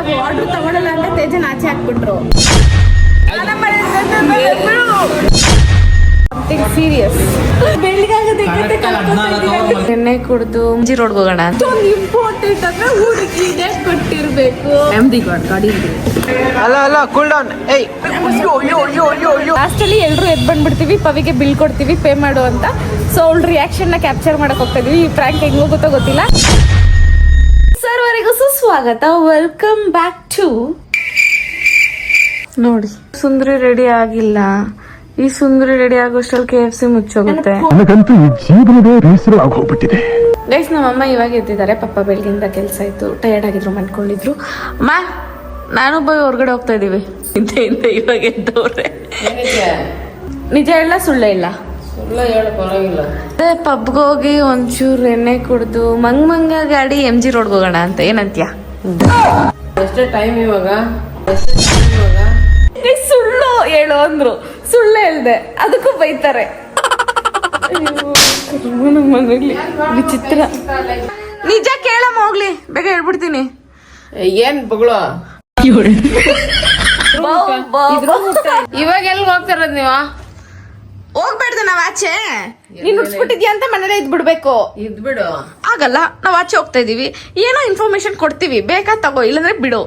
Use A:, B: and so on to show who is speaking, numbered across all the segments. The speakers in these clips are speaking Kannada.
A: ನಾವು ಆರ್ಡರ್ ತಗೊಳಲ್ಲ ಅಂತ ತೇಜನ್ ಆಚೆ ಹಾಕ್ಬಿಟ್ರು. ಸೀರಿಯಸ್ ಎಣ್ಣೆ ಕುಡ್ದು ಮುಂಜಿ ರೋಡ್ ಹೋಗೋಣ ಇಂಪಾರ್ಟೆಂಟ್ ಅಂದ್ರೆ ಹುಡುಗಿಗೆ ಕೊಟ್ಟಿರ್ಬೇಕು. ನೆಮ್ಮದಿ ಗಾಡಿ
B: ಅಲ್ಲ ಅಲ್ಲ ಕೂಲ್ ಡೌನ್ ಏಯ್
A: ಲಾಸ್ಟ್ ಅಲ್ಲಿ ಎಲ್ರು ಎದ್ ಬಂದ್ಬಿಡ್ತೀವಿ ಪವಿಗೆ ಬಿಲ್ ಕೊಡ್ತೀವಿ ಪೇ ಮಾಡು ಅಂತ. ಸೊ ಅವಳ ರಿಯಾಕ್ಷನ್ನ ಕ್ಯಾಪ್ಚರ್ ಮಾಡಕ್ ಹೋಗ್ತಾ ಇದೀವಿ. ಈ ಪ್ರ್ಯಾಂಕ್ ಹೆಂಗ್ ಹೋಗುತ್ತೋ ಗೊತ್ತಿಲ್ಲ. ಸರ್ವರೆಗೂ ಸುಸ್ವಾಗತ. ವೆಲ್ಕಮ್ ಬ್ಯಾಕ್ ಟು ನೋಡಿ ಸುಂದ್ರಿ ರೆಡಿ ಆಗಿಲ್ಲ. ಈ ಸುಂದ್ರಿ ರೆಡಿ ಆಗೋಷ್ಟರಲ್ಲಿ ಕೆ ಎಫ್ ಸಿ ಮುಚ್ಚೋಗುತ್ತೆ.
C: ನನಗಂತೂ ಈ ಜೀವನವೇ ಬೇಸರ ಆಗೋಗ್ಬಿಟ್ಟಿದೆ.
A: ಗೈಸ್ ನಮ್ಮಮ್ಮ ಇವಾಗ ಎದ್ದಿದ್ದಾರೆ. ಪಪ್ಪ ಬೆಳಗಿಂದ ಕೆಲಸ ಆಯ್ತು. ಟಯರ್ಡ್ ಆಗಿದ್ರು ಮಾಡ್ಕೊಂಡಿದ್ರು ಅಮ್ಮ ನಾನು ಬಾಯ್ ಹೊರಗಡೆ ಹೋಗ್ತಾ ಇದೀವಿ ಇವಾಗ ಎದ್ದವ್ರೆ ನಿಜ ಎಲ್ಲ ಸುಳ್ಳ ಇಲ್ಲ. ಅದೇ ಪಬ್ಗೆ ಹೋಗಿ ಒಂಚೂರು ಎಣ್ಣೆ ಕುಡ್ದು ಮಂಗ್ ಮಂಗ ಗಾಡಿ ಎಂ ಜಿ ರೋಡ್ಗೆ ಹೋಗೋಣ ಅಂತ ಏನಂತ್ಯ?
D: ಎಷ್ಟೇ ಟೈಮ್ ಇವಾಗ. ಎಷ್ಟೇ ಟೈಮ್ ಇವಾಗ.
A: ಸುಳ್ಳು ಹೇಳು ಅಂದ್ರು. ಸುಳ್ಳು ಹೇಳ್ದೆ. ಅದಕ್ಕೂ ಬೈತಾರೆ. ವಿಚಿತ್ರ. ನಿಜ ಕೇಳಮ್ಮ ಹೋಗ್ಲಿ. ಬೇಗ ಹೇಳ್ಬಿಡ್ತೀನಿ.
D: ಏನ್ ಬಗಳ? ಇವಾಗ ಎಲ್ಲಿ ಹೋಗ್ತಿರೋದ್ ನೀವ?
A: ಹೋಗ್ಬೇಡ್ದು ನಾವ್ ಆಚೆ. ನೀನ್ ಉಡ್ಸ್ಬಿಟ್ಟಿದ್ಯಾ ಅಂತ ಮನೇಲೆ ಇದ್ ಬಿಡ್ಬೇಕು
D: ಇದ್ ಬಿಡು
A: ಆಗಲ್ಲ ನಾವ್ ಆಚೆ ಹೋಗ್ತಾ ಇದೀವಿ. ಏನೋ ಇನ್ಫಾರ್ಮೇಶನ್ ಕೊಡ್ತೀವಿ. ಬೇಕಾ ತಗೋ ಇಲ್ಲಂದ್ರೆ ಬಿಡು.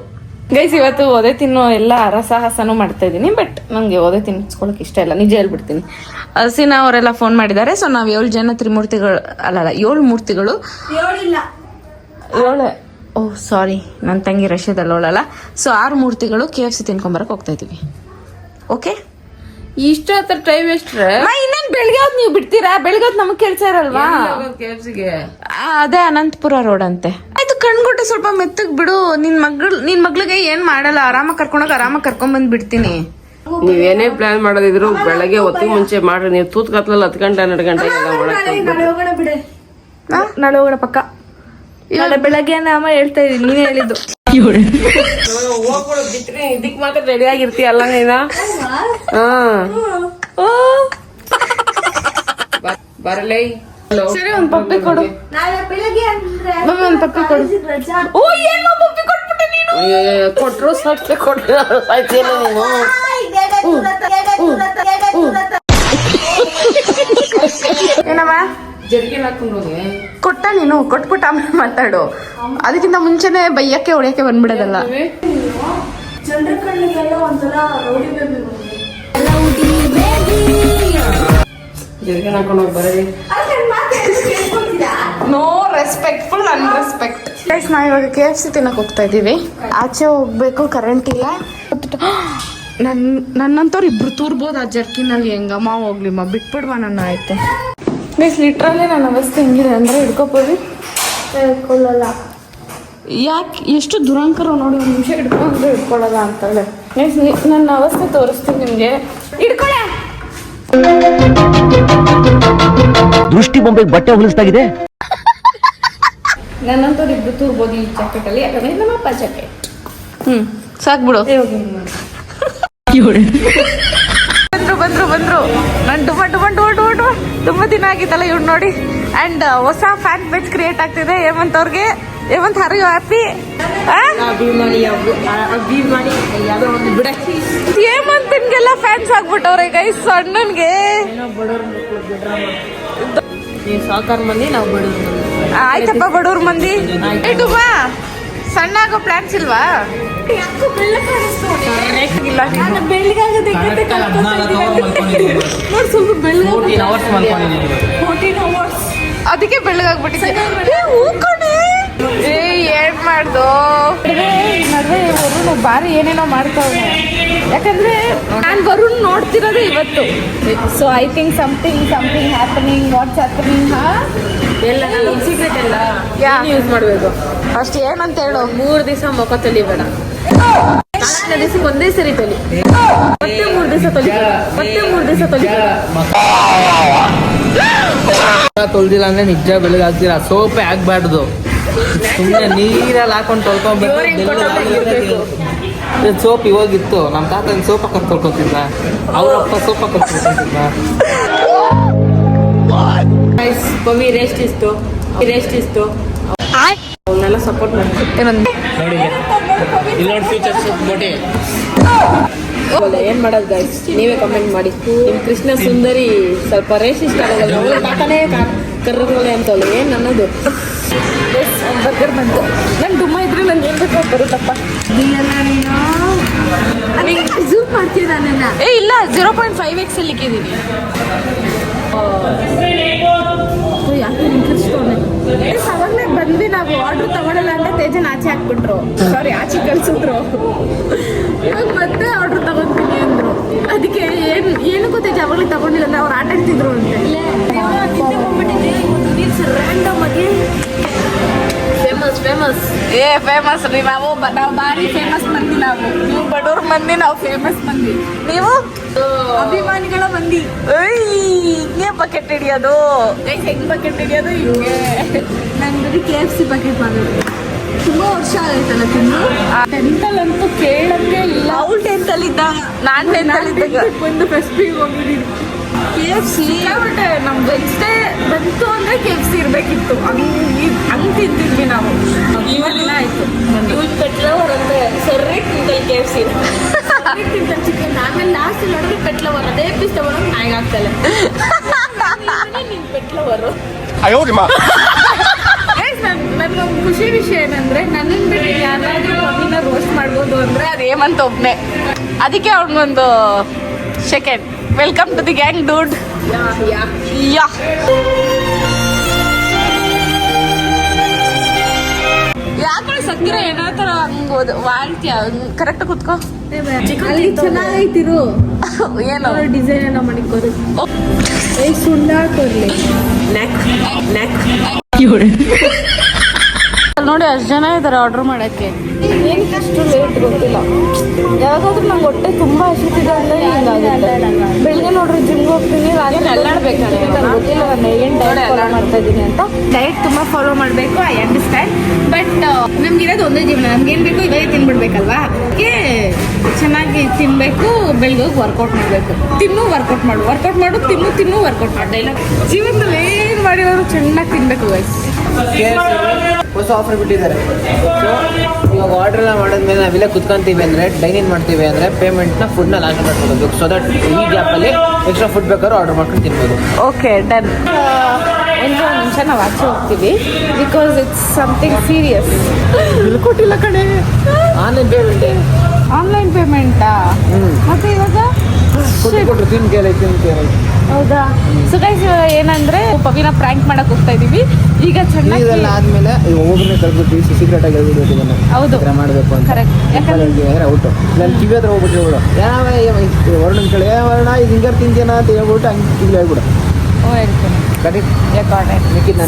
A: ಗೈಸ್ ಇವತ್ತು ಒದೆ ತಿನ್ನೋ ಎಲ್ಲ ರಸಹಾಸನೂ ಮಾಡ್ತಾ ಇದೀನಿ ಬಟ್ ನಂಗೆ ಒದೆ ತಿನ್ಸ್ಕೊಳಕ್ ಇಷ್ಟ ಇಲ್ಲ. ನಿಜ ಹೇಳ್ಬಿಡ್ತೀನಿ. ಹಸಿನ ಅವರೆಲ್ಲ ಫೋನ್ ಮಾಡಿದ್ದಾರೆ ಸೊ ನಾವ್ ಏಳು ಜನ ತ್ರಿಮೂರ್ತಿಗಳು ಅಲ್ಲ ಏಳು ಮೂರ್ತಿಗಳು. ಏಳು ಓ ಸಾರಿ ನನ್ನ ತಂಗಿ ರಷ್ಯಾದಲ್ಲಿ ಅವಳಲ್ಲ ಸೊ ಆರು ಮೂರ್ತಿಗಳು ಕೆ ಎಫ್ ಸಿ ತಿನ್ಕೊಂಬರಕ್ ಹೋಗ್ತಾ ಇದೀವಿ. ಓಕೆ
D: ಇಷ್ಟ ಹತ್ರ ಟೈಮ್ ಎಷ್ಟ್ರೆ?
A: ಇನ್ನೇನ್ ಬೆಳಗ್ಗೆ ಹೊತ್ತು ನೀವು ಬಿಡ್ತೀರಾ? ಬೆಳಿಗ್ಗೆ ಹೊತ್ತು ನಮಗೆ ಕೆಲಸ ಇರಲ್ವಾ? ಆ, ಅದೇ ಅನಂತಪುರ ರೋಡ್ ಅಂತೆ ಆಯ್ತು ಕಣ್ಗುಟ್ಟೆ ಸ್ವಲ್ಪ ಮೆತ್ತಗ್ ಬಿಡು. ನಿನ್ ಮಗಳು ನಿನ್ ಮಗ್ಳಿಗೆ ಏನ್ ಮಾಡಲ್ಲ? ಆರಾಮಾಗಿ ಕರ್ಕೊಂಡೋಗಿ ಆರಾಮಾಗಿ ಕರ್ಕೊಂಡ್ ಬಂದ್ ಬಿಡ್ತೀನಿ
D: ನೀವೇನೇ ಪ್ಲಾನ್ ಮಾಡೋದಿದ್ರು ಬೆಳಗ್ಗೆ ಹೊತ್ತಿಗೆ ಮುಂಚೆ ಮಾಡ್ರಿ. ನೀವು ತೂತ್ ಕತ್ಲಲ್ಲಿ ಹತ್ತು ಗಂಟೆ ಹನ್ನೆರಡು ಗಂಟೆ
A: ನಾಳೆ ಹೋಗೋಣ ಪಕ್ಕ. ನಾಳೆ ಬೆಳಗ್ಗೆ ಅಮ್ಮ ಹೇಳ್ತಾ ಇದ್ದೀನಿ ನೀನೇ ಹೇಳಿದ್ದು.
D: ಹೋಗ್ಬಿಡು ಬಿಟ್ರೆ ಇದಕ್ ಮಾತ್ರ ರೆಡಿ ಆಗಿರ್ತೀಯಲ್ಲ ನೀನ? ಹಾ.
A: ಓ,
D: ಬರಲೇ.
A: ಸರಿ ಒಂದ್ ಪಪ್ಪಿ ಕೊಡು. ಮಮ್ಮಿ ಒಂದ್ ಪಪ್ಪಿ ಕೊಡು. ಓ ಏನ್ ಪಪ್ಪಿ ಕೊಟ್ಬಿಟ್ಟೆ ನೀನು?
D: ಕೊಟ್ರು ಸಾಕ್ತೆ ಕೊಟ್ರು ಸಾಯ್ತಿಯಲ್ಲ ನೀನು.
A: ಏನಮ್ಮ?
D: ಜರ್ಗಿನ್ ಹಾಕೊಂಡು ಹೋಗಿ.
A: ಕೊಟ್ಟ ನೀನು ಕೊಟ್ಬಿಟ್ಟು ಆಮೇಲೆ ಮಾತಾಡು. ಅದಕ್ಕಿಂತ ಮುಂಚೆನೆ ಬೈಯಕ್ಕೆ ಹೊಡಿಯಕ್ಕೆ ಬಂದ್ಬಿಡೋದಲ್ಲ. ನೋ ರೆಸ್ಪೆಕ್ಟ್ಫುಲ್ ಅನ್ರೆಸ್ಪೆಕ್ಟ್ ಗೈಸ್ ನಾವು ಇವಾಗ ಕೆ ಎಫ್ ಸಿ ತಿನ್ನಕ್ ಹೋಗ್ತಾ ಇದ್ದೀವಿ. ಆಚೆ ಹೋಗ್ಬೇಕು ಕರೆಂಟ್ ಇಲ್ಲ. ನನ್ ನನ್ನಂತವ್ರು ಇಬ್ರು ತೂರ್ಬೋದು ಆ ಜರ್ಕಿನಲ್ಲಿ. ಹೆಂಗಮ್ಮ ಹೋಗ್ಲಿಮ್ಮ ಬಿಟ್ಬಿಡ್ವಾ ನನ್ನ ಆಯ್ತು. ಗೈಸ್ ಲಿಟ್ರಲ್ಲೇ ನನ್ನ ಅವಸ್ಥೆ ಹೆಂಗಿದೆ ಅಂದರೆ ಹಿಡ್ಕೊಬೋದು ಹಿಡ್ಕೊಳ್ಳಲ್ಲ ಯಾಕೆ ಎಷ್ಟು ದುರಂಕರ ನೋಡಿ ಒಂದು ನಿಮಿಷ ಹಿಡ್ಕೊಂಡ್ರೆ ಹಿಡ್ಕೊಳ್ಳಲ್ಲ ಅಂತಾಳೆ. ಮೀನ್ಸ್ ನನ್ನ ಅವಸ್ಥೆ ತೋರಿಸ್ತೀನಿ ನಿಮಗೆ. ಹಿಡ್ಕೊಳ್ಳೆ
C: ದೃಷ್ಟಿ ಬೊಂಬೆಗೆ ಬಟ್ಟೆ ಹೊಲಿಸ್ತಾಗಿದೆ
A: ನನ್ನಂತವ್ರು ಇಬ್ರು ತೂರ್ಬೋದು ಈ ಜಾಕೆಟ್ ಅಲ್ಲಿ. ಯಾಕಂದ್ರೆ ನಮ್ಮಪ್ಪ ಜಾಕೆಟ್ ಹ್ಮ್ ಸಾಕ್ಬಿಡು ಬಂದ್ರು ಬಂದ್ರು ಬಂದ್ರು. ನಾನು ಡುಮ ಡುಮ ಡುಮ ತುಂಬಾ ದಿನ ಆಗಿತ್ತಲ್ಲ ಇವ್ರು ನೋಡಿ. ಅಂಡ್ ಹೊಸ ಫ್ಯಾನ್ ಪೇಜ್ ಕ್ರಿಯೇಟ್ ಆಗ್ತಿದೆ. ಹೇಮಂತ್ ಅವ್ರಿಗೆ. Hemanth are you happy
D: Hemanth ನಿಮ್ಗೆಲ್ಲ
A: ಹೇಮಂತನ್ಗೆಲ್ಲ ಫ್ಯಾನ್ಸ್ ಆಗ್ಬಿಟ್ಟವ್ರೆ ಗೈ ಅಣ್ಣನ್ಗೆ.
D: ನೀವು ಸಾಕಾರ ಮಂದಿ ನಾವು ಬಡವ್ರ
A: ಆಯ್ತಪ್ಪ ಬಡವ್ರ ಮಂದಿ. ಡುಮ ಸಣ್ಣ ಆಗೋ ಪ್ಲಾನ್ಸ್ ಇಲ್ವಾ ಇಲ್ಲ ಅದಕ್ಕೆ ಬೆಳ್ಳಗಾಗ್ಬಿಟ್ಟಿದೆ ಏ, ಏನ್ ಮಾಡ್ದು? ನಡುವೆ ವರುಣ್ ಬಾರಿ ಏನೇನೋ ಮಾಡ್ತಾವೆ ಯಾಕಂದ್ರೆ ನಾನ್ ವರುಣ್ ನೋಡ್ತಿರೋದು ಇವತ್ತು. So I think something something happening what's happening ಹಾ
D: ಎಲ್ಲ ನಾನು ಯೂಸ್ ಮಾಡ್ಬೇಕು.
A: ಅಷ್ಟು ಏನಂತ ಹೇಳು.
D: ಮೂರು ದಿವಸ ಮುಖ ತೊಲಿಬೇಡ. ನಾಲ್ಕನೇ ದಿವಸಕ್ಕೆ ಒಂದೇ ಸರಿ ತೊಲಿ. ಮತ್ತೆ ಮೂರು ದಿವಸ ತೊಲಿ. ಮತ್ತೆ ಮೂರು ದಿವಸ ತೊಲಿ.
E: ತೊಳ್ದಿಲ್ಲ ಅಂದ್ರೆ ನಿಜ ಬೆಳಗಾಗ್ತೀರಾ ಸೋಪೆ ಆಗ್ಬಾರ್ದು. ಸುಮ್ಮನೆ ನೀರಲ್ಲಿ ಹಾಕೊಂಡು ತೊಳ್ಕೊಂಡ್ಬೇಕು ಸೋಪ್ ಇವಾಗಿತ್ತು. ನಮ್ಮ ತಾತ ಸೋಪ್ ಹಾಕೊಂಡು ತೊಳ್ಕೊತಿದ್ದ. ಅವ್ರಪ್ಪ ಸೋಪ್ ಹಾಕೊಂಡು ತೊಳ್ಕೊತಿದ್ದ.
D: ಪವಿ ರೆಸ್ಟ್ ಇಷ್ಟು ರೆಸ್ಟ್ ಇಷ್ಟು ಅವನ್ನೆಲ್ಲ ಸಪೋರ್ಟ್
E: ಗೋಟೆ
D: ಏನ್ ಮಾಡೋದು ಗೈಸ್ ನೀವೇ ಕಮೆಂಟ್ ಮಾಡಿ. ನಿಮ್ ಕೃಷ್ಣ ಸುಂದರಿ ಸ್ವಲ್ಪ ರೇಸ್ ಇಷ್ಟ ಆಗಲ್ಲ. ಅವಳು ಕಾಕನೇ ಕರ್ರಗೋಲೆ ಅಂತವಳು ಏನ್ ಅನ್ನೋದು? ಬರ್ಗರ್ ಬಂತು. ನಂಗೆ ಡುಮ್ಮ ಇದ್ರೆ ನಂಗೆ ಏನ್ ಬೇಕು ಬರುತ್ತಪ್ಪ. ಝೂಮ್ ಮಾಡ್ತೀವಿ ನನ್ನ
A: ಏ ಇಲ್ಲ ಜೀರೋ ಪಾಯಿಂಟ್ ಫೈವ್ ಎಕ್ಸ್ ಅಲ್ಲಿ ಇಕ್ಕಿದ್ದೀನಿ
D: ಯಾಕೆ
A: ಅವಾಗಲೇ ಬಂದ್ವಿ ನಾವು. ಆರ್ಡರ್ ತಗೊಳಲ್ಲ ಅಂತ ತೇಜನ್ ಆಚೆ ಹಾಕ್ಬಿಟ್ರು. ಸಾರಿ ಆಚೆ ಕಳ್ಸಿದ್ರು. ಮತ್ತೆ ಆರ್ಡರ್ ತಗೊಂತೀನಿ ಅಂದ್ರು. ಅದಕ್ಕೆ ಏನು ಏನಕ್ಕೂ ತೇಜ ಅವಾಗಲೇ ತಗೊಂಡಿಲ್ಲ ಅಂದ್ರೆ ಅವ್ರು ಆಟ ಆಡ್ತಿದ್ರು ಅಂತೆ
D: ರ್ಯಾಂಡಮ್ ಆಗಿ ಫೇಮಸ್
A: ಏ ಫೇಮಸ್ ರೀ ನಾವು ನಾವು ಭಾರಿ ಫೇಮಸ್ ಮಂದಿ ನಾವು. ನೀವು ಬಡವ್ರ ಮಂದಿ ನಾವು ಫೇಮಸ್ ಮಂದಿ. ನೀವು?
D: ಅಭಿಮಾನಿಗಳ ಮಂದಿ.
A: ಹಿಂಗೆ ಬಕೆಟ್ ಹಿಡಿಯೋದು. ಹೆಂಗ್ ಬಕೆಟ್ ಹಿಡಿಯೋದು? ಹಿಂಗೆ.
D: ನಂಗೆ ಕೆ ಎಫ್ ಸಿ ಬಕೆಟ್ ಮಾಡೋದು ತುಂಬಾ ವರ್ಷ ಆಗೈತಲ್ಲ ತಿಂದು
A: ಟೆಂತಲ್ಲಂತೂ ಕೇಳಂಗೆ ಇಲ್ಲ.
D: ಅವ್ಳು ಟೆಂತ್ ಅಲ್ಲಿ ಇದ್ದಾಗ
A: ನಾನ್ ಟೆಂತಲ್ಲಿ ಇದ್ದಾಗ
D: ಒಂದು ಫೆಸ್ಟಿಗೆ ಹೋಗಿದ್ದೀನಿ. ಕೆ ಎಫ್ ಸಿ
A: ಸಿಕ್ಕಾಪಟ್ಟೆ ನಮ್ ವೆನ್ಸ್ಡೇ ಬಂತು ಅಂದ್ರೆ ಕೆ ಎಫ್ ಸಿ ಇರ್ಬೇಕಿತ್ತು. ಹಂಗ್ ಹಂಗ್ ತಿಂತಿದ್ವಿ ನಾವು. ಆಯ್ತು.
D: ಸರ್ರಿ ಕೆ ಎಫ್ ಸಿ ಚಿಕನ್ ಆಮೇಲೆ ಲಾಸ್ಟ್ ನೋಡಿದ್ರೆ ಪೆಟ್ಲವರ್ ಅದೇ ಪೀಸ್ ತಗೊಂಡು ನಾಯಿಗೆ ಆಗ್ತಲ್ಲ ನಿನ್ ಪೆಟ್ಲವರು.
A: ನನ್ಗೊಂದು ಖುಷಿ ವಿಷಯ ಏನಂದ್ರೆ ನನ್ನ ಬಿಟ್ಟು ಯಾರಾದ್ರೂ ಮಮ್ಮಿನ ರೋಸ್ಟ್ ಮಾಡ್ಬೋದು ಅಂದ್ರೆ ಅದು ಹೇಮಂತ್ ಒಬ್ನೇ. ಅದಕ್ಕೆ ಅವ್ನಿಗೊಂದು second welcome to the gang dude ಯಾ ಯಾಕೆ ಸಕ್ಕಿರ ಏನೋ ತರ ಹಂಗೋದು ವಾಳ್ತೀಯ ಕರೆಕ್ಟ್ ಕುತ್ಕೋ.
D: ಅಲ್ಲಿ ಚೆನ್ನಾಗೈತಿರು
A: ಏನು.
D: ಡಿಸೈನ್ ಎಲ್ಲ ಮಾಡಿಕೋದು ಏ ನೆಕ್
A: ಅಲ್ಲಿ ನೋಡಿ ಅಷ್ಟು ಜನ ಇದ್ದಾರೆ ಆರ್ಡರ್ ಮಾಡೋಕ್ಕೆ.
D: ಏನಕ್ಕೆ ಅಷ್ಟು ಲೇಟ್ ಗೊತ್ತಿಲ್ಲ.
A: ಯಾವಾಗಾದ್ರೂ ನಂಗೆ ಹೊಟ್ಟೆ ತುಂಬಾ ಹಸಿತಿದೆ ಅಂದರೆ ಹಿಂಗಾಗುತ್ತೆ. ಬೆಳಿಗ್ಗೆ ನೋಡ್ರಿ ಜಿಮ್ಗೆ ಹೋಗ್ತೀನಿ ರಾತ್ರಿ
D: ಅಲ್ಲಾಡ್ಬೇಕು
A: ನಂಗೆ ಗೊತ್ತಿಲ್ಲ ನಾನು ಏನು ಡಯಟ್ ಫಾಲೋ ಮಾಡ್ತಾ ಇದ್ದೀನಿ ಅಂತ. ಡಯಟ್ ತುಂಬ ಫಾಲೋ ಮಾಡಬೇಕು ಐ ಅಂಡರ್ಸ್ಟ್ಯಾಂಡ್ ಬಟ್ ನಮ್ಗಿರೋದು ಒಂದೇ ಜೀವನ ನಮ್ಗೇನು ಬೇಕು ಇವೇ ತಿನ್ಬಿಡ್ಬೇಕಲ್ವಾ? ಅದಕ್ಕೆ ಚೆನ್ನಾಗಿ ತಿನ್ಬೇಕು ಬೆಳಿಗ್ಗೆ ಹೋಗಿ ವರ್ಕೌಟ್ ಮಾಡಬೇಕು. ತಿನ್ನು ವರ್ಕೌಟ್ ಮಾಡು. ವರ್ಕೌಟ್ ಮಾಡು ತಿನ್ನು ತಿನ್ನು ವರ್ಕೌಟ್ ಮಾಡ್ತಾ ಜೀವನದಲ್ಲಿ ಏನು ಮಾಡಿರೋರು ಚೆನ್ನಾಗಿ ತಿನ್ಬೇಕು ವಯಸ್ಸು
B: ಹೊಸ ಆಫರ್ ಬಿಟ್ಟಿದ್ದಾರೆ. ಸೊ ಇವಾಗ ಆರ್ಡರ್ ಎಲ್ಲ ಮಾಡಿದ್ಮೇಲೆ ನಾವಿಲ್ಲೇ ಕುತ್ಕೊಂತೀವಿ ಅಂದರೆ ಡೈನಿಂಗ್ ಮಾಡ್ತೀವಿ ಅಂದರೆ ಪೇಮೆಂಟ್ನ ಫುಡ್ನ ಲಾಸ್ಟ್ ಮಾಡ್ಕೊಳ್ಬೇಕು. ಸೊ ದಟ್ ಈ ಗ್ಯಾಪಲ್ಲಿ ಎಕ್ಸ್ಟ್ರಾ ಫುಡ್ ಬೇಕಾದ್ರೂ ಆರ್ಡರ್ ಮಾಡ್ಕೊಂಡು ತಿನ್ಬೋದು.
A: ಓಕೆ ಡನ್ ಒಂದು ನಿಮಿಷ ನಾವು ಆಚೆ ಹೋಗ್ತೀವಿ. Because it's something serious bill ಕೊಟ್ಟಿಲ್ಲ ಕಡೆ
B: ಆನ್ಲೈನ್ ಪೇಮೆಂಟ್
A: ಆನ್ಲೈನ್ ಪೇಮೆಂಟಾ ಮತ್ತೆ ಇವಾಗ?
B: ಕೊಟ್ಟು ಕೊಟ್ಟರು ತಿನ್ ಕೇಳಿ ತಿನ್ ಕೇಳಿ.
A: ಹೌದಾ? ಸೊ ಗೈಸ್ ಏನಂದ್ರೆ ಪವಿನ ಪ್ರ್ಯಾಂಕ್ ಮಾಡಕ್ ಹೋಗ್ತಾ ಇದೀವಿ. ಈಗ ಚೆನ್ನಾಗಿ
B: ಇದೆಲ್ಲ ಆದಮೇಲೆ ಒಬ್ಬೊಬ್ಬರನ್ನೇ ಕಳ್ಬಿಟ್ಟು ಸೀಕ್ರೆಟ್ ಆಗಿ ಹೇಳ್ಬಿಡ್ಬೇಕು ಇದನ್ನು.
A: ಹೌದು.
B: ಮಾಡಬೇಕು ಅಂತ.
A: ಕರೆಕ್ಟ್ ಯಾಕಂದ್ರೆ
B: ಔಟ್? ನಾನು ಕಿವಿ ಹತ್ರ ಹೋಗ್ಬಿಟ್ಟು ಹೇಳ್ಬಿಡು ಯಾವ ವರ್ಣ ಕೇಳಿ ವರ್ಣ ಇದು ಹಿಂಗಾರು ತಿಂತೀನ ಅಂತ ಹೇಳ್ಬಿಟ್ಟು ಹಂಗೆ ಕಿವಿ ಹೇಳ್ಬಿಡು.
A: ಓ ಹೇಳ್ತೀನಿ.
B: ಕರೆಕ್ಟ್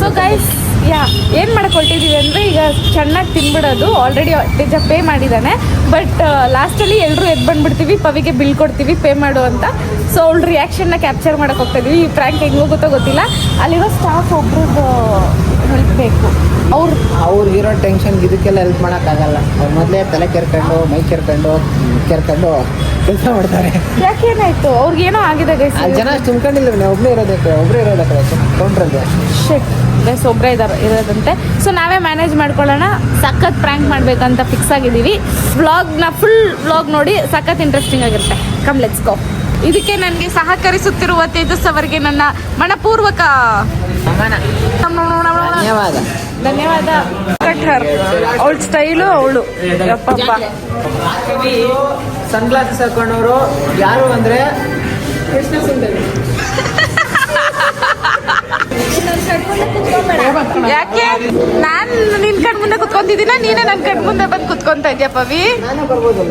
A: ಸೊ ಗೈಸ್ ಯಾ, ಏನು ಮಾಡ್ಕೊಳ್ತಿದ್ದೀವಿ ಅಂದರೆ ಈಗ ಚೆನ್ನಾಗಿ ತಿನ್ಬಿಡೋದು. ಆಲ್ರೆಡಿ ನಿಜ ಪೇ ಮಾಡಿದ್ದಾನೆ. ಬಟ್ ಲಾಸ್ಟಲ್ಲಿ ಎಲ್ಲರೂ ಎದ್ದು ಬಂದ್ಬಿಡ್ತೀವಿ, ಪವಿಗೆ ಬಿಲ್ ಕೊಡ್ತೀವಿ ಪೇ ಮಾಡು ಅಂತ. ಸೊ ಅವಳ ರಿಯಾಕ್ಷನ್ನ ಕ್ಯಾಪ್ಚರ್ ಮಾಡೋಕೆ ಹೋಗ್ತಾಯಿದ್ವಿ ಈ ಪ್ರ್ಯಾಂಕ್ ಹೆಂಗೆ ಹೋಗುತ್ತೋ ಗೊತ್ತಿಲ್ಲ. ಅಲ್ಲಿರೋ ಸ್ಟಾಫ್ ಒಬ್ರದ್ದು ಹೆಲ್ಪ್ ಬೇಕು. ಅವ್ರು
B: ಅವ್ರಿಗಿರೋ ಟೆನ್ಷನ್ ಇದಕ್ಕೆಲ್ಲ ಹೆಲ್ಪ್ ಮಾಡೋಕ್ಕಾಗಲ್ಲ ಅವ್ರು ಮೊದಲೇ ತಲೆ ಕೆರ್ಕೊಂಡು, ಮೈ ಕೆರ್ಕೊಂಡು ಕೆರ್ಕೊಂಡು. ಕೆಲಸ ಮಾಡ್ತಾರೆ.
A: ಯಾಕೇನಾಯ್ತು? ಅವ್ರಿಗೇನೋ ಆಗಿದೆ ಗೈಸ್
B: ಜನ ಅಷ್ಟು ತುಂಬ್ಕೊಂಡಿಲ್ಲ ಒಬ್ಬರೇ ಇರೋದಕ್ಕೆ ಒಬ್ಬರೇ ಇರೋದಕ್ಕೆ ಕೌಂಟ್ರಲ್ಲಿ
A: ಶೆಟ್ ಗೈಸ್ ಒಬ್ಬರೇ ಇದ್ದಾರೆ ಇರೋದಂತೆ. ಸೊ ನಾವೇ ಮ್ಯಾನೇಜ್ ಮಾಡ್ಕೊಳ್ಳೋಣ. ಸಖತ್ ಪ್ರ್ಯಾಂಕ್ ಮಾಡಬೇಕಂತ ಫಿಕ್ಸ್ ಆಗಿದ್ದೀವಿ. ವ್ಲಾಗ್ನ ಫುಲ್ ವ್ಲಾಗ್ ನೋಡಿ ಸಖತ್ ಇಂಟ್ರೆಸ್ಟಿಂಗ್ ಆಗಿರುತ್ತೆ. ಕಮ್ ಲೆಟ್ಸ್ ಗೋ ಇದಕ್ಕೆ ನನಗೆ ಸಹಕರಿಸುತ್ತಿರುವ ತೇಜಸ್ ಅವರಿಗೆ ನನ್ನ ಮನಪೂರ್ವಕ
B: ಧನ್ಯವಾದ.
A: ಧನ್ಯವಾದ. ಕಟ್ಹರ್. ಅವಳ ಸ್ಟೈಲು ಅವಳು. ಯಪ್ಪಪ್ಪ.
B: ಸನ್ ಗ್ಲಾಸಸ್ ಹಾಕೊಂಡವರು ಯಾರು ಅಂದ್ರೆ
A: ಯಾಕೆ? ನಾನ್ ನಿನ್ ಕಣ್ ಮುಂದೆ ಕುತ್ಕೊಂತಿದ್ದೀನ ನೀನೇ ನನ್ ಕಣ್ ಮುಂದೆ ಬಂದು ಕುತ್ಕೊಂತ ಇದ್ಯಾ ಪವಿ?
B: ನಾನು ಬರ್ಬೋದು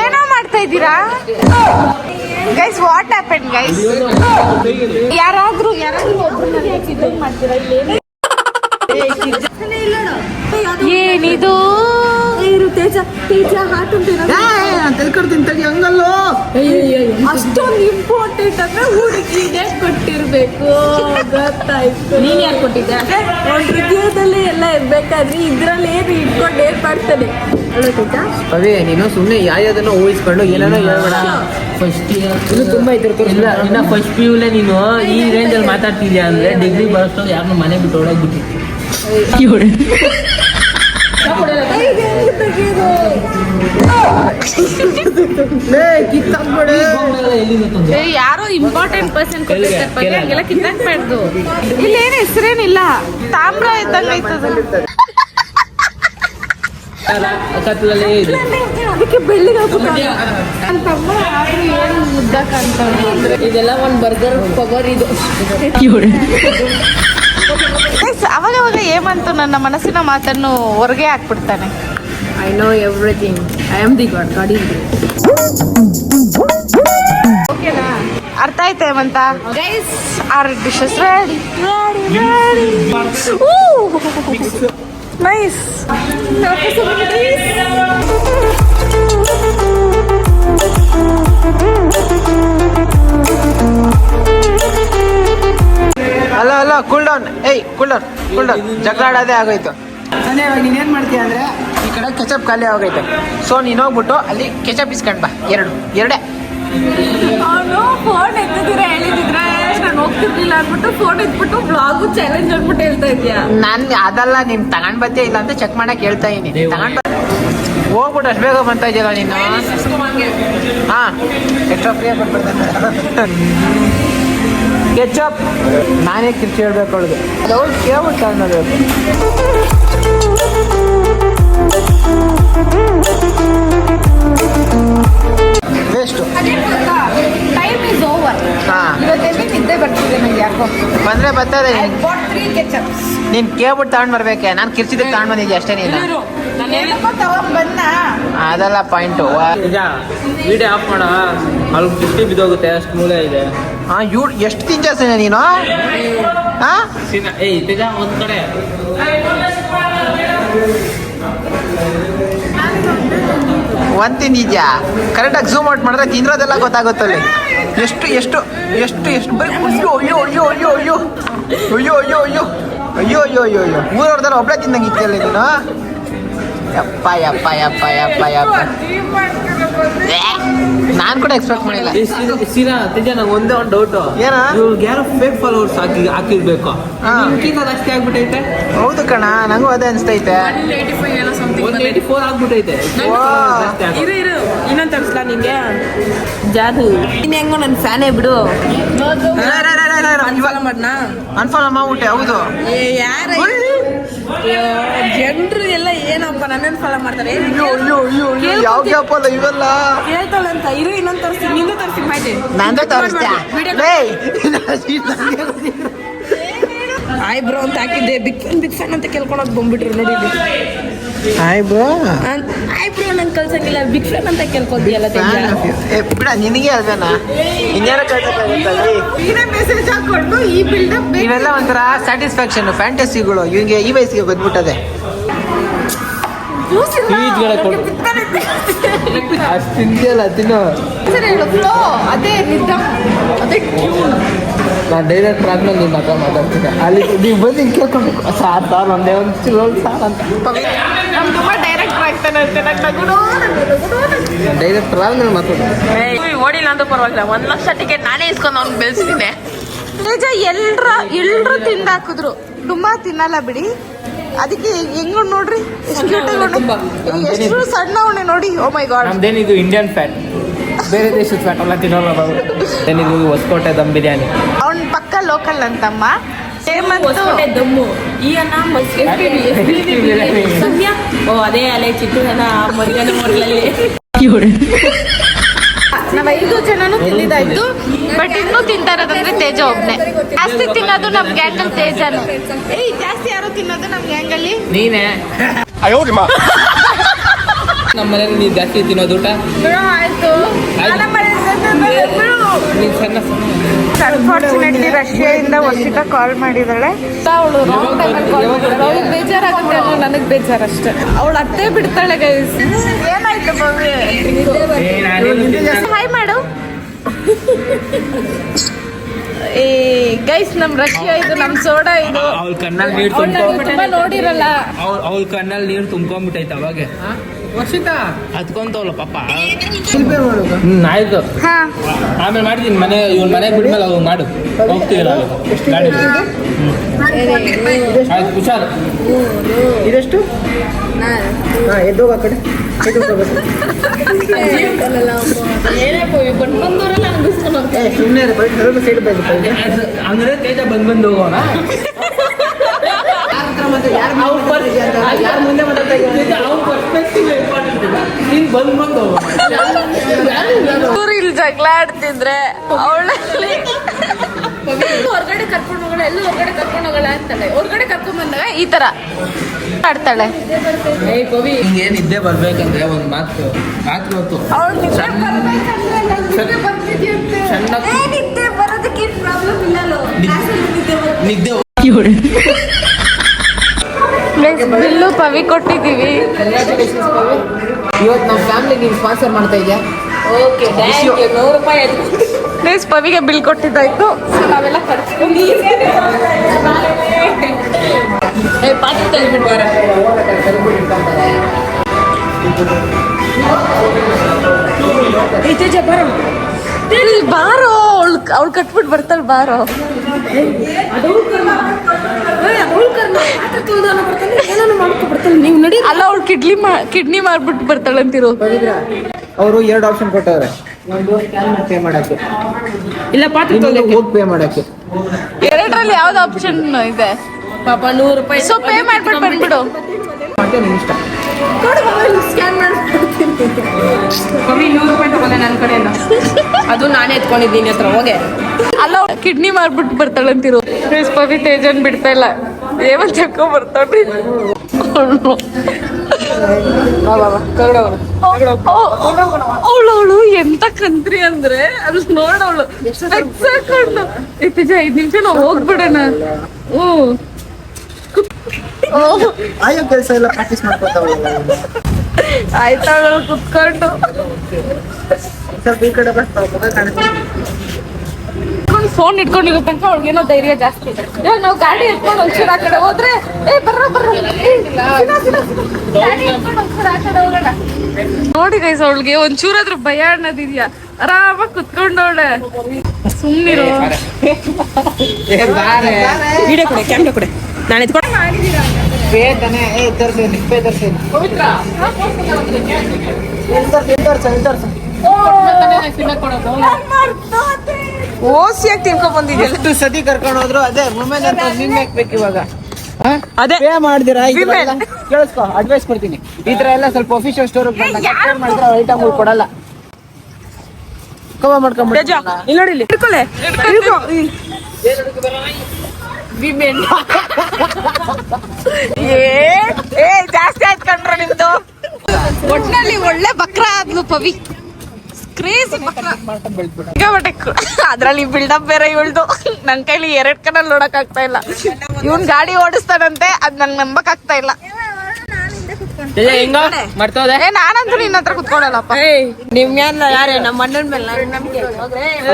A: ಏನೋ ಇದ್ದೀರಾ? ಗೈಸ್ ವಾಟ್ ಹ್ಯಾಪನ್ ಗೈಸ್ ಯಾರಾದ್ರೂ ಯಾರಾದ್ರೂ ಒಬ್ರು ಮಾಡ್ತೀರಾ? ಏನಿದು
D: ತೇಜ ತೇಜ ಹಾಟ್ ಅಂತ ಅಷ್ಟೊಂದು ಇಂಪಾರ್ಟೆಂಟ್ ಅಂದ್ರೆ ಹುಡುಗಿಗೆ ಕೊಟ್ಟಿರ್ಬೇಕು? ಗೊತ್ತಾಯ್ತು.
A: ನೀನ್ ಯಾರು ಕೊಟ್ಟಿದ್ದೆ
D: ಅವ್ನ ಹೃದಯದಲ್ಲಿ ಎಲ್ಲ ಇರ್ಬೇಕಾದ್ರೆ ಇದ್ರಲ್ಲಿ ಏನು ಇಟ್ಕೊಂಡು ಏನ್ ಮಾಡ್ತಾನೆ? ಅಲ್ವಾ
B: ನೀನು ಸುಮ್ಮನೆ ಯಾವ್ಯಾವ್ದನ್ನೋ ಊಹಿಸ್ಕೊಂಡು ಏನಾರ ಹೇಳ್ಬೇಡ.
E: ಫಸ್ಟ್
B: ಇದು ತುಂಬಾ ಇದ್ರ
E: ಇಲ್ಲ ಇನ್ನ ಫಸ್ಟ್ ಪಿ ಯುಲೇ ನೀನು ಈ ರೇಂಜಲ್ಲಿ ಮಾತಾಡ್ತಿದ್ಯಾ ಅಂದ್ರೆ ಡಿಗ್ರಿ ಬರೋಷ್ಟು ಯಾರನ್ನ ಮನೆ ಬಿಟ್ಟು ಒಳಗೆ ಬಿಟ್ಟಿತ್ತು
A: ಏ, ಯಾರೋ ಇಂಪಾರ್ಟೆಂಟ್ ಪರ್ಸನ್ ಕೊಟ್ಟಿರ್ತಾರೆ ಕಿತ್ತಾಕ್ಬಾರ್ದು ಇಲ್ಲೇನು ಹೆಸರೇನಿಲ್ಲ? ತಾಮ್ರ ಇದ್ದಂಗ
E: ಕತ್ಲಲ್ಲಿ
A: ಅದಕ್ಕೆ ಬೆಳ್ಳಿಗೆ
D: ಇದೆಲ್ಲ ಒಂದು ಬರ್ಗರ್ ಪವರ್ ಇದು.
A: ಅವಾಗ ಅವಾಗ ಏಮಂತು ನನ್ನ ಮನಸ್ಸಿನ ಮಾತನ್ನು ಹೊರಗೆ ಹಾಕ್ಬಿಡ್ತಾನೆ.
D: I know everything I am the god god ಓಕೆನಾ?
A: ಅರ್ಥ ಆಯ್ತಾ ಹೇಮಂತ? Guys are dishes ready nice
B: ಅಲ್ಲ ಅಲ್ಲ ಕೂಲ್ ಡೌನ್ ಏಯ್ ಕೂಲ್ ಡೌನ್ ಕೂಲ್ ಡೌನ್ ಜಗಳ ಆಡೋದೇ ಆಗೋಯ್ತು. ಸನ್ನೆ ಇವಾಗ ನೀನೇನು ಮಾಡ್ತೀಯ ಅಂದರೆ ಈ ಕಡೆ ಕೆಚಪ್ ಖಾಲಿ ಆಗೈತೆ ಸೊ ನೀನು ಹೋಗ್ಬಿಟ್ಟು ಅಲ್ಲಿ ಕೆಚಪ್ ಇಸ್ಕೊಂಡ್ ಬಾ. ಎರಡು. ಎರಡೇ.
D: ಅವನು ಫೋನ್ ಎತ್ತಿದ್ರೆ ಹೇಳಿದ್ರೆ ನಾನು ಹೋಗ್ತಿರ್ಲಿಲ್ಲ ಅಂದ್ಬಿಟ್ಟು ಫೋನ್ ಎತ್ಬಿಟ್ಟು ಬ್ಲಾಗು ಚಾಲೆಂಜ್ ಅಂದ್ಬಿಟ್ಟು ಹೇಳ್ತಾ ಇದೆಯಾ
B: ನಾನು ಅದಲ್ಲ ನೀನು ತಗೊಂಡ್ ಬತ್ತೇ ಇಲ್ಲ ಅಂತ ಚೆಕ್ ಮಾಡಕ್ ಹೇಳ್ತಾ ಇದೀನಿ. ತಗೊಂಡ್ ಹೋಗ್ಬಿಟ್ಟು ಅಷ್ಟು ಬೇಗ ಬಂತಾ ಇದೆಯಲ್ಲ ನೀನು? ಹಾ. ಕೆಚಪ್ ಫ್ರೀ ಕೆಚಪ್ ನಾನೇ ಕಿರ್ಚಿ ಹೇಳ್ಬೇಕು ಅವಳಿಗೆ. ಅದು ಕೇಳ್ಬಿಟ್ಟು ಅನ್ನೋದು ಬಂದ್ರೆ ಬರ್ತದೆ ನೀನ್ ಕೇಳ್ಬಿಟ್ಟು ತಗೊಂಡ್ ಬರ್ಬೇಕೆ. ನಾನು ಕಿರ್ಚಿದಕ್ಕೆ ತಗೊಂಡ್ ಬಂದಿದ್ದೆ ಅಷ್ಟೇ ನೀನು? ಅದಲ್ಲ ಪಾಯಿಂಟು
E: ವಿಡಿಯೋ ಆಫ್ ಮಾಡ. ಅಲ್ಲಿ ಕುಟ್ಟಿ ಬಿದ್ದೋಗುತ್ತೆ ಅಷ್ಟು ಮೂಲೆ ಇದೆ.
B: ಹಾ ಯೂ ಎಷ್ಟು ತಿಂಜಾಸೇನೆ ನೀನು? ಹಾ
E: ಒಂದ್ ಕಡೆ.
B: ಒಂದು ತಿಂದಿದ್ಯಾ ಕರೆಕ್ಟಾಗಿ ಝೂಮ್ ಔಟ್ ಮಾಡಿದ್ರೆ ತಿಂದಿರೋದೆಲ್ಲ ಗೊತ್ತಾಗುತ್ತಲ್ಲಿ ಎಷ್ಟು ಎಷ್ಟು ಎಷ್ಟು ಎಷ್ಟು, ಬರೀ ಅಯ್ಯೋ ಅಯ್ಯೋ ಅಯ್ಯೋ ಅಯ್ಯೋ ಅಯ್ಯೋ ಅಯ್ಯೋ ಅಯ್ಯೋ ಅಯ್ಯೋ ಅಯ್ಯೋ ಅಯ್ಯೋ ಅಯ್ಯೋ ಅಯ್ಯೋ. ಊರವ್ರದೆಲ್ಲ ಒಬ್ಬಳೇ ತಿಂದಂಗೆ ಇತ್ತಲ್ಲ ನೀನು? ಯಪ್ಪ ಯಪ್ಪ ಯಪ್ಪ ಯಪ್ಪ ಯಪ್ಪ. ನಾನು ಕೂಡ ಎಕ್ಸ್ಪೆಕ್ಟ್ ಮಾಡಿಲ್ಲ.
E: ಸೀರಾ ತೇಜ ನಂಗೆ ಒಂದೇ ಒಂದು ಡೌಟು
B: ಏನೋ?
E: ಇವ್ರಿಗೆ ಯಾರೋ ಫೇಕ್ ಫಾಲೋವರ್ಸ್ ಹಾಕಿ ಹಾಕಿರ್ಬೇಕು. ನಿಮ್ಗಿಂತ ಜಾಸ್ತಿ ಆಗ್ಬಿಟ್ಟೈತೆ?
B: ಹೌದು ಕಣ ನಂಗೂ ಅದೇ ಅನಿಸ್ತೈತೆ.
D: ಏಯ್ಟಿ ಫೈವ್ ಏನೋ
E: ಏಯ್ಟಿ ಫೋರ್ ಆಗ್ಬಿಟ್ಟೈತೆ.
D: ಇರು ಇರು ಇನ್ನೊಂದು ತರಿಸ್ಲಾ ನಿಂಗೆ? ಜಾದು. ನೀನು ಹೆಂಗೋ ನನ್ನ ಫ್ಯಾನೇ ಬಿಡು.
B: ಇವಾಗ
D: ಮಾಡ್ನಾ?
B: ಅನ್ಫಾಲೋ ಮಾಡ್ಬಿಟ್ಟೆ ಹೌದು.
D: ಯಾರ ಜನರು ಎಲ್ಲ ಏನಪ್ಪ ನನ್ನನ್ನು ಫಾಲೋ ಮಾಡ್ತಾರೆ?
B: ಅಯ್ಯೋ ಅಯ್ಯೋ ಅಯ್ಯೋ ಅಯ್ಯೋ ಯಾವ ಗ್ಯಾಪ್ ಅಲ್ಲ ಇವೆಲ್ಲ?
D: ಕೇಳ್ತಾಳಂತ ಇರು ಇನ್ನೊಂದು ತರಿಸಿ ನಿಂದು ತರಿಸಿ ಮಾಹಿತಿ
B: ನಂದೇ ತೋರಿಸ್ತ್ಯಾ?
D: Video
B: ಲೇ
D: ಆಯ್ ಬ್ರೋ ಅಂತ ಹಾಕಿದ್ದೆ ಬಿಗ್ ಫ್ಯಾನ್ ಬಿಗ್ ಫ್ಯಾನ್ ಅಂತ ಕೇಳ್ಕೊಳಕ್ ಬಂದ್ಬಿಟ್ರು ನೋಡಿ
B: ಹಾಯ್ ಬ್ರೋ
D: ನಾನ್ ಆಯ್ ಬ್ರೋ ನಂಗೆ ಕಲ್ಸಂಗಿಲ್ಲ ಬಿಗ್ ಫ್ಯಾನ್ ಅಂತ ಕೇಳ್ಕೊತೀಯಲ್ಲ
B: ಬಿಡ ನಿನಗೆ ಅಲ್ವೇನಾ? ಇನ್ಯಾರ ಕಳ್ಸಕ್ಕಾಗತ್ತಲ್ಲಿ?
A: ಮೆಸೇಜ್ ಹಾಕೊಂಡು ಈ ಬಿಲ್ಡಪ್
B: ಇವೆಲ್ಲ ಒಂಥರ ಸ್ಯಾಟಿಸ್ಫ್ಯಾಕ್ಷನ್ ಫ್ಯಾಂಟಸಿಗಳು ಇವಂಗೆ ಈ ವಯಸ್ಸಿಗೆ ಬಂದ್ಬಿಟ್ಟದೆ.
E: ಅಷ್ಟು ತಿಂದಿಯಲ್ಲ ತಿನ್ನು.
A: ಬ್ರೋ ಅದೇ ನಿದ್ದ. ಅದೇ
E: ನಾನು ಡೈರೆಕ್ಟ್ ಪ್ರಾಬ್ಲಮ್ ನಿಮ್ಮ ಹತ್ರ ಮಾತಾಡ್ತೀನಿ ಅಲ್ಲಿ ನೀವು ಬಂದು ಕೇಳ್ಕೊಂಡು ಕೇಳ್ಕೊಬೇಕು ಸಾರ್ ಸಾರ್ ಒಂದೇ ಒಂದು ಸಾರ್ ಅಂತ.
A: ತುಂಬಾ ಡೈರೆಕ್ಟರ್ ಆಗ್ತಾನೆ ಅಂತ ನಂಗೆ ನಗುನೋ
E: ನಾನು ಡೈರೆಕ್ಟ್ ಆದ್ಮೇಲೆ ಮಾತಾಡ್ತೀನಿ
D: ಓಡಿಲ್ಲ ಅಂತ ಪರವಾಗಿಲ್ಲ ಒಂದ್ ಲಕ್ಷ ಟಿಕೆಟ್ ನಾನೇ ಇಸ್ಕೊಂಡು ಅವ್ನು ಬೆಳೆಸಿದ್ದೀನಿ
A: ನಿಜ ಎಲ್ರ ಎಲ್ರು ತಿಂದಾಕಿದ್ರು. ತುಂಬಾ ತಿನ್ನಲ್ಲ ಬಿಡಿ. ಅದಕ್ಕೆ ಹೆಂಗ್ ನೋಡ್ರಿ? ಎಷ್ಟು ಕ್ಯೂಟ್ ಎಷ್ಟು ಸಣ್ಣ ಅವನೇ ನೋಡಿ. ಓ ಮೈ ಗಾಡ್
E: ನಮ್ದೇನಿದು ಇಂಡಿಯನ್ ಫ್ಯಾಟ್ ಬೇರೆ ದೇಶದ ಫ್ಯಾಟ್ ಎಲ್ಲ ತಿನ್ನೋಲ್ಲ ಏನಿದು ಹೊಸಕೋಟೆ ದಮ್ ಬಿರಿಯಾನಿ.
A: ಅವ್ನ ಪಕ್ಕ ಲೋಕಲ್
D: ಅಂತಮ್ಮ. ದಮ್ಮು. ಈ ಅನ್ನ ಸದ್ಯ? ಓ ಅದೇ ಅಲೆ ಚಿತ್ತೂರನ ಮರಿಗನ ಹೋಟ್ಲಲ್ಲಿ
A: ನಾವ್ ಐದು ಜನನು ತಿಂದಿದ್ದಾಯ್ತು ಬಟ್ ಇನ್ನೂ ತಿಂತಾರದಂದ್ರೆ ತೇಜ ಒಬ್ನೆ. ಜಾಸ್ತಿ ತಿನ್ನೋದು ನಮ್ ಗ್ಯಾಂಗ್ ಅಲ್ಲಿ ತೇಜನು. ಏಯ್ ಜಾಸ್ತಿ ಯಾರು ತಿನ್ನೋದು ನಮ್ ಗ್ಯಾಂಗ್ ಅಲ್ಲಿ?
E: ನೀನೇ. ನಮ್ಮ ಮನೇಲಿ ನೀವು ಜಾಸ್ತಿ ತಿನ್ನೋದು ಊಟ?
A: ಆಯ್ತು.
E: ನೀನು ಸಣ್ಣ
A: ಅನ್ಫಾರ್ಚುನೇಟ್ಲಿ ರಷ್ಯಾದಿಂದ ವರ್ಷಿತ ಕಾಲ್ ಮಾಡಿದಾಳೆ. ಅವಳು ರಾಂಗ್ ಟೈಮಲ್ಲಿ ಕಾಲ್ ಮಾಡಿದಾಳೆ. ಅವಳಿಗೆ ಬೇಜಾರಾಗುತ್ತೆ ಅನ್ನೋ ನನಗೆ ಬೇಜಾರಷ್ಟೇ. ಅವಳು ಅತ್ತೆ ಬಿಡ್ತಾಳೆ ಗೈಸ್ ಏನಾಯ್ತು ಹಾಯ್ ಮಾಡು ಏ ಗೈಸ್ ನಮ್ ರಷ್ಯಾ ಇದು ನಮ್ ಸೋಡಾ ಇದು.
E: ಅವ್ಳ ಕಣ್ಣಲ್ಲಿ ನೀರು
A: ತುಂಬಾ ನೋಡಿರಲ್ಲ
E: ಅವ್ಳ ಕಣ್ಣಲ್ಲಿ ನೀರು ತುಂಬ್ಕೊಂಡ್ಬಿಟ್ಟೈತೆ ಅವಾಗೆ.
B: ವರ್ಷಿತಾ?
E: ಹತ್ಕೊಂತವಲ್ಲ ಪಾಪ.
B: ಶಿಲ್ಪೆ ಮಾಡೋದು
E: ಹ್ಮ್ ಆಯ್ತು
A: ಹಾ.
E: ಆಮೇಲೆ ಮಾಡ್ತೀನಿ ಮನೆ ಇವ್ನ ಮನೆ ಬಿಡ್ಮೇಲೆ ಅವ್ನು ಮಾಡು. ಹೋಗ್ತೀವಿ ನಾವು ಗಾಡಿ. ಆಯ್ತು ಹುಷಾರು.
B: ಇದೆಷ್ಟು? ಹಾ ಎದ್ದೋಗ ಆ ಕಡೆ. ಸುಮ್ಮನೆ ಸೈಡ್
E: ಅಂದ್ರೆ ತೇಜ ಬಂದ್ ಬಂದು ಹೋಗೋಣ?
B: ಯಾರ ಮುಂದೆ ಮಾತಾಡ್ತಾ ಇದ್ದೀಯ?
E: ಅವ್ನ ಪರ್ಸ್ಪೆಕ್ಟಿವ್ ಇಂಪಾರ್ಟೆಂಟ್ ನೀನ್ ಬಂದ್ ಬಂದು ಹೋಗೋಣ
A: ಇವ್ರು ಇಲ್ಲಿ ಜಗಳ ಆಡ್ತಿದ್ರೆ ಅವಳಲ್ಲಿ
D: ಹೊರಗಡೆ ಕರ್ಕೊಂಡು ಹೋಗೋಣ ಎಲ್ಲ ಹೊರಗಡೆ ಕರ್ಕೊಂಡು ಹೋಗೋಣ ಅಂತಾಳೆ. ಹೊರಗಡೆ ಕರ್ಕೊಂಡ್ ಬಂದಾಗ
A: ಈ ತರ ಆಡ್ತಾಳೆ.
D: ಏಯ್ ಪವಿ
E: ಹಿಂಗೆ ನಿದ್ದೆ ಬರ್ಬೇಕಂದ್ರೆ ಒಂದ್ ಮಾತು
A: ನಿದ್ದೆ ಬಿಲ್ಲು ಪವಿ ಕೊಟ್ಟಿದ್ದೀವಿ.
B: ಇವತ್ತು ನಮ್ಮ ಫ್ಯಾಮಿಲಿ ನೀವು ಸ್ಪಾನ್ಸರ್ ಮಾಡ್ತಾ ಇದೆಯಾ?
D: ಓಕೆ ಥ್ಯಾಂಕ್ ಯು ನೂರು ರೂಪಾಯಿ
A: ಪ್ಲೀಸ್ ಪವಿಗೆ ಬಿಲ್ ಕೊಟ್ಟಿದ್ದಾಯ್ತು. ಸೊ ನಾವೆಲ್ಲ
D: ಖರ್ಚು ಪಾತ್ರೆ ತೆಗೆದ್ಬಿಟ್ಟಾರೆ
A: ಇಲ್ಲಿ ಬಾರೋ ಅವಳು ಅವಳು ಕಟ್ಬಿಟ್ಟು ಬರ್ತಾಳೆ ಬಾರೋ.
D: ನೀವು ನಡಿ
A: ಅಲ್ಲ ಅವಳು ಕಿಡ್ಲಿ ಮಾ ಕಿಡ್ನಿ ಮಾಡ್ಬಿಟ್ಟು ಬರ್ತಾಳೆ ಅಂತಿರೋ.
B: ಅವರು ಎರಡು ಆಪ್ಷನ್ ಕೊಟ್ಟವ್ರೆ. ಒಂದು ಪೇ ಮಾಡಕ್ಕೆ
D: ಇಲ್ಲ ಪಾತ್ರ
B: ಹೋಗಿ ಪೇ ಮಾಡಕ್ಕೆ.
A: ಎರಡರಲ್ಲಿ ಯಾವ್ದು ಆಪ್ಷನ್ ಇದೆ?
D: ಪಾಪ ನೂರು ರೂಪಾಯಿ
A: ಸೊ ಪೇ ಮಾಡ್ಬಿಟ್ಟು ಬಂದ್ಬಿಡು.
B: ಇಷ್ಟ.
D: ಸ್ಕ್ಯಾನ್ ಮಮ್ಮಿ ನೂರು ರೂಪಾಯಿ ತಗೊಂಡೆ ನನ್ನ ಕಡೆಯಿಂದ. ಅದು ನಾನೇ ಎತ್ಕೊಂಡಿದ್ದೀನಿ ಹತ್ರ ಹೋಗೆ.
A: ಅಲ್ಲ ಕಿಡ್ನಿ ಮಾರ್ಬಿಟ್ಟು ಬರ್ತಾಳೆ ಅಂತಿರು. ಪ್ಲೀಸ್ ಪವಿ ತೇಜನ್ ಬಿಡ್ತಾ ಇಲ್ಲ. ಏವನ್ ಚಕ್ಕೋ ಬರ್ತಾಳ್ರಿ ಅವಳು ಅವಳು ಎಂತ ಕಂತ್ರಿ ಅಂದ್ರೆ ಅಲ್ಲಿ ನೋಡವಳು ಸಾಕೊಂಡು ಇತ್ತೀಚೆ ಐದ್ ನಿಮಿಷ ನಾವು ಹೋಗ್ಬಿಡೋಣ. ಹ್ಮ್.
B: ಆಯೋ ಕೆಲಸ ಎಲ್ಲ ಪ್ರಾಕ್ಟೀಸ್ ಮಾಡ್ಕೊತಾವಲ್ಲ
A: ಆಯ್ತಾ ಅವಳು ಕುತ್ಕೊಂಡು?
B: ಸ್ವಲ್ಪ ಈ ಕಡೆ
A: ಫೋನ್ ಇಟ್ಕೊಂಡಿರೋ ತನಕ ಅವ್ಳಿಗೇನೋ ಧೈರ್ಯ ಜಾಸ್ತಿ ಇವಾಗ ನಾವು ಗಾಡಿ ಇಟ್ಕೊಂಡು ಒಂಚೂರು ಆ ಕಡೆ ಹೋದ್ರೆ ಏ ಬರ್ರ ಬರ್ರ. ಗಾಡಿ ಒಂಚೂರು ಆ ಕಡೆ ಹೋಗೋಣ. ನೋಡಿ ಗೈಸ್ ಅವಳಿಗೆ ಒಂಚೂರಾದ್ರೂ ಭಯ ಅನ್ನೋದಿದ್ಯಾ? ಆರಾಮಾಗಿ ಕುತ್ಕೊಂಡವಳೆ. ಸುಮ್ಮನಿರು
D: ನಾನು ಎತ್ಕೊಂಡು
A: ಓಸಿಯಾಗಿ ತಿನ್ಕೊಂಡ್ ಬಂದಿದ್ದೆ
B: ಎಷ್ಟು ಸತಿ ಕರ್ಕೊಂಡು ಹೋದ್ರು ಅದೇ ವುಮೆನ್ ಅಂತ ನಿಮ್ ಹಾಕ್ಬೇಕು ಇವಾಗ.
A: ಅದೇ.
B: ಪೇ ಮಾಡಿದಿರಾ. ಕೇಳಿಸ್ಕೊ ಅಡ್ವೈಸ್ ಕೊಡ್ತೀನಿ. ಈ ತರ ಎಲ್ಲ ಸ್ವಲ್ಪ ಅಫಿಷಿಯಲ್ ಸ್ಟೋರ್ ಬಂದಾಗ ಮಾಡಿದ್ರೆ ಐಟಮ್ ಕೊಡಲ್ಲ. ಕವ ಮಾಡ್ಕೊಂಡ್ಬಿಟ್ಟು
A: ಇಲ್ಲಿ ನೋಡಿ ಇಲ್ಲಿ. ಹಿಡ್ಕೊಳ್ಳೆ ಏ ಏ ಜಾಸ್ತಿ ಆಯ್ತು ಕಂಡ್ರ ನಿಮ್ದು? ಒಟ್ನಲ್ಲಿ ಒಳ್ಳೆ ಬಕ್ರ ಆದ್ಲು ಪವಿ. ಕ್ರೇಜಿ ಬಕ್ರ. ಅದ್ರಲ್ಲಿ ಬಿಲ್ಡಪ್ ಬೇರೆ ಇವಳ್ದು. ನನ್ ಕೈಲಿ ಎರಡ್ ಕಣ್ಣಲ್ಲಿ ನೋಡಕ್ ಆಗ್ತಾ ಇಲ್ಲ. ಇವನ್ ಗಾಡಿ ಓಡಿಸ್ತಾನಂತೆ ಅದ್ ನಂಗೆ ನಂಬಕ್ ಆಗ್ತಾ ಇಲ್ಲ.
E: ಹೆಂಗ ಮರ್ತೋದೆ
A: ಏ ನಾನಂತೂ ನಿನ್ನ ಹತ್ರ ಕುತ್ಕೊಳ್ಳಲ್ಲಪ್ಪ
D: ನಿಮ್ ಮೇಲೆ ಯಾರೇ? ನಮ್ಮ ಅಣ್ಣನ ಮೇಲೆ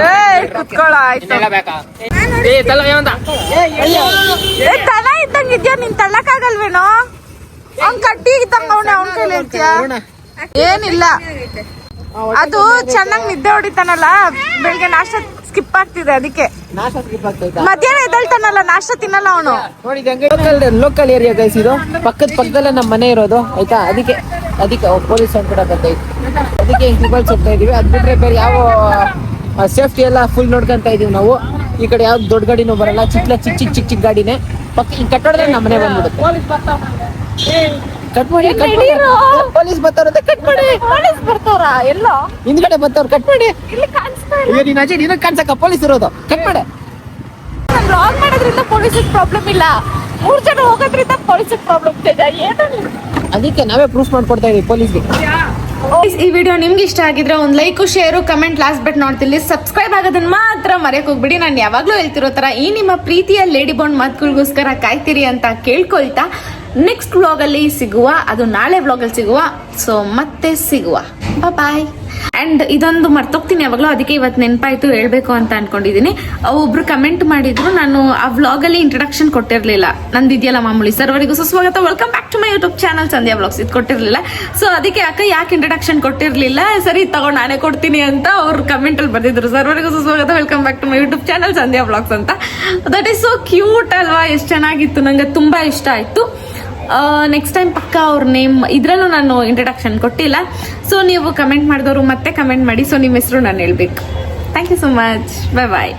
A: ಏ ಕುತ್ಕೊಳ್ಳ ಆಯ್ತು.
E: ಏ ತಲ
A: ತಲ ಇದ್ದಂಗಿದ್ಯಾ? ನೀನ್ ತಳ್ಳಕ್ಕಾಗಲ್ವೇನೋ? ಅವ್ನ್ ಕಟ್ಟಿ ಇದ್ದಂಗ ಅವನ ಅವ್ನ ಕೈಲಿ ಹೇಳ್ತೀಯ? ಏನಿಲ್ಲ. ಅದು ಚೆನ್ನಾಗಿ ನಿದ್ದೆ ಹೊಡಿತಾನಲ್ಲ ಬೆಳಿಗ್ಗೆ ನಾಷ್ಟ ಸ್ಕಿಪ್ ಆಗ್ತಿದೆ ಅದಕ್ಕೆ.
B: ನಾಶ
A: ಮಧ್ಯಾಹ್ನ ಎದ್ದಳ್ತಾನಲ್ಲ ನಾಷ್ಟ ತಿನ್ನಲ್ಲ ಅವನು.
B: ನೋಡಿ ಲೋಕಲ್ ಏರಿಯಾ ಗೈಸ್ ಇದು. ಪಕ್ಕದ ಪಕ್ಕದಲ್ಲೇ ನಮ್ಮ ಮನೆ ಇರೋದು ಆಯ್ತಾ? ಅದಕ್ಕೆ ಅದಕ್ಕೆ ಪೊಲೀಸ್ ಅವ್ರು ಕೂಡ ಬಂದೈತೆ ಅದಕ್ಕೆ ಟ್ರಿಬಲ್ಸ್ ಹೋಗ್ತಾ ಇದೀವಿ ಅದ್ ಬಿಟ್ರೆ ಬೇರೆ ಯಾವ ಸೇಫ್ಟಿ ಎಲ್ಲ ಫುಲ್ ನೋಡ್ಕೊಂತ ಇದೀವಿ ನಾವು. ಈ ಕಡೆ ಯಾವ್ದು ದೊಡ್ಡ ಗಾಡಿನೂ ಬರಲ್ಲ. ಚಿಕ್ಕ ಚಿಕ್ಕ ಚಿಕ್ಕ ಚಿಕ್ಕ ಚಿಕ್ಕ ಗಾಡಿನೇ. ಪಕ್ಕ ಈ ಕಟ್ಟಡದ್ರೆ ನಮ್ಮ ಮನೆ ಬಂದ್ಬಿಡುತ್ತೆ. ಕಟ್ ಮಾಡಿ ಕಟ್ ಮಾಡಿ. ಪೊಲೀಸ್ ಬರ್ತಾರಂತೆ ಕಟ್ ಮಾಡಿ.
A: ಪೊಲೀಸ್ ಬರ್ತಾರ ಎಲ್ಲ?
B: ಹಿಂದ್ಗಡೆ ಬರ್ತಾರ ಕಟ್ ಮಾಡಿ.
A: ಇಲ್ಲಿ ಕಾಣಿಸ್ತಾ ಇಲ್ಲ.
B: ನೀನ್ ಅಜಯ್ ಕಾಣಿಸಕ ಕಾಣ್ಸಕ್ಕ? ಪೊಲೀಸ್ ಇರೋದು. ಕಟ್ ಮಾಡಿ.
A: ನಾನು ಬ್ಲಾಗ್ ಮಾಡೋದ್ರಿಂದ ಪೊಲೀಸಿಗೆ ಪ್ರಾಬ್ಲಮ್ ಇಲ್ಲ. ಮೂರ್ ಜನ ಹೋಗೋದ್ರಿಂದ ಪೊಲೀಸಿಗೆ ಪ್ರಾಬ್ಲಮ್ ಇದೆ. ಏನು
B: ಅದಕ್ಕೆ ನಾವೇ ಪ್ರೂಫ್ ಮಾಡ್ಕೊಡ್ತಾ ಇದೀವಿ ಪೊಲೀಸ್ಗೆ
A: ಈ ವಿಡಿಯೋ ನಿಮ್ಗೆ ಇಷ್ಟ ಆಗಿದ್ರೆ ಒಂದು like share comment last but ನೋಡ್ತಿಲ್ಲಿ subscribe ಆಗೋದನ್ನ ಮಾತ್ರ ಮರೆಯಕ್ಕೆ ಹೋಗ್ಬಿಡಿ. ನಾನು ಯಾವಾಗಲೂ ಹೇಳ್ತಿರೋ ತರ ಈ ನಿಮ್ಮ ಪ್ರೀತಿಯ ಲೇಡಿ ಬಾಂಡ್ ಮಾತುಗಳಿಗೋಸ್ಕರ ಕಾಯ್ತೀರಿ ಅಂತ ಕೇಳ್ಕೊಳ್ತಾ. ನೆಕ್ಸ್ಟ್ ವ್ಲಾಗಲ್ಲಿ ಸಿಗುವ, ಅದು ನಾಳೆ ವ್ಲಾಗಲ್ಲಿ ಸಿಗುವ. ಸೊ ಮತ್ತೆ ಸಿಗುವ.
F: ಬಾಯ್
A: ಆ್ಯಂಡ್ ಇದೊಂದು ಮರ್ತೋಗ್ತೀನಿ ಯಾವಾಗಲೂ. ಅದಕ್ಕೆ ಇವತ್ತು ನೆನಪಾಯ್ತು ಹೇಳ್ಬೇಕು ಅಂತ ಅನ್ಕೊಂಡಿದ್ದೀನಿ. ಒಬ್ರು ಕಮೆಂಟ್ ಮಾಡಿದ್ರು, ನಾನು ಆ ವ್ಲಾಗಲ್ಲಿ ಇಂಟ್ರಡಕ್ಷನ್ ಕೊಟ್ಟಿರಲಿಲ್ಲ. ನಂದು ಇದೆಯಲ್ಲ ಮಾಮೂಲಿ ಸರ್ವರಿಗೂ ಸುಸ್ವಾಗತ welcome back to my YouTube channel Sandhya vlogs ಇದು ಕೊಟ್ಟಿರಲಿಲ್ಲ. ಸೊ ಅದಕ್ಕೆ ಅಕ್ಕ ಯಾಕೆ ಇಂಟ್ರಡಕ್ಷನ್ ಕೊಟ್ಟಿರಲಿಲ್ಲ? ಸರಿ ತಗೊಂಡು ನಾನೇ ಕೊಡ್ತೀನಿ ಅಂತ ಅವ್ರು ಕಮೆಂಟಲ್ಲಿ ಬರ್ದಿದ್ರು. ಸರ್ವರಿಗೂ ಸುಸ್ವಾಗತ welcome back to my YouTube channel Sandhya vlogs ಅಂತ. ದಟ್ ಈಸ್ ಸೋ ಕ್ಯೂಟ್ ಅಲ್ವಾ? ಎಷ್ಟು ಚೆನ್ನಾಗಿತ್ತು. ನಂಗೆ ತುಂಬ ಇಷ್ಟ ಆಯಿತು. ನೆಕ್ಸ್ಟ್ ಟೈಮ್ ಪಕ್ಕ ಅವ್ರ ನೇಮ್ ಇದರಲ್ಲೂ ನಾನು ಇಂಟ್ರಡಕ್ಷನ್ ಕೊಟ್ಟಿಲ್ಲ. ಸೊ ನೀವು ಕಮೆಂಟ್ ಮಾಡಿದವರು ಮತ್ತೆ ಕಮೆಂಟ್ ಮಾಡಿ. ಸೊ ನಿಮ್ಮ ಹೆಸರು ನಾನು ಹೇಳ್ಬೇಕು. Thank you so much bye bye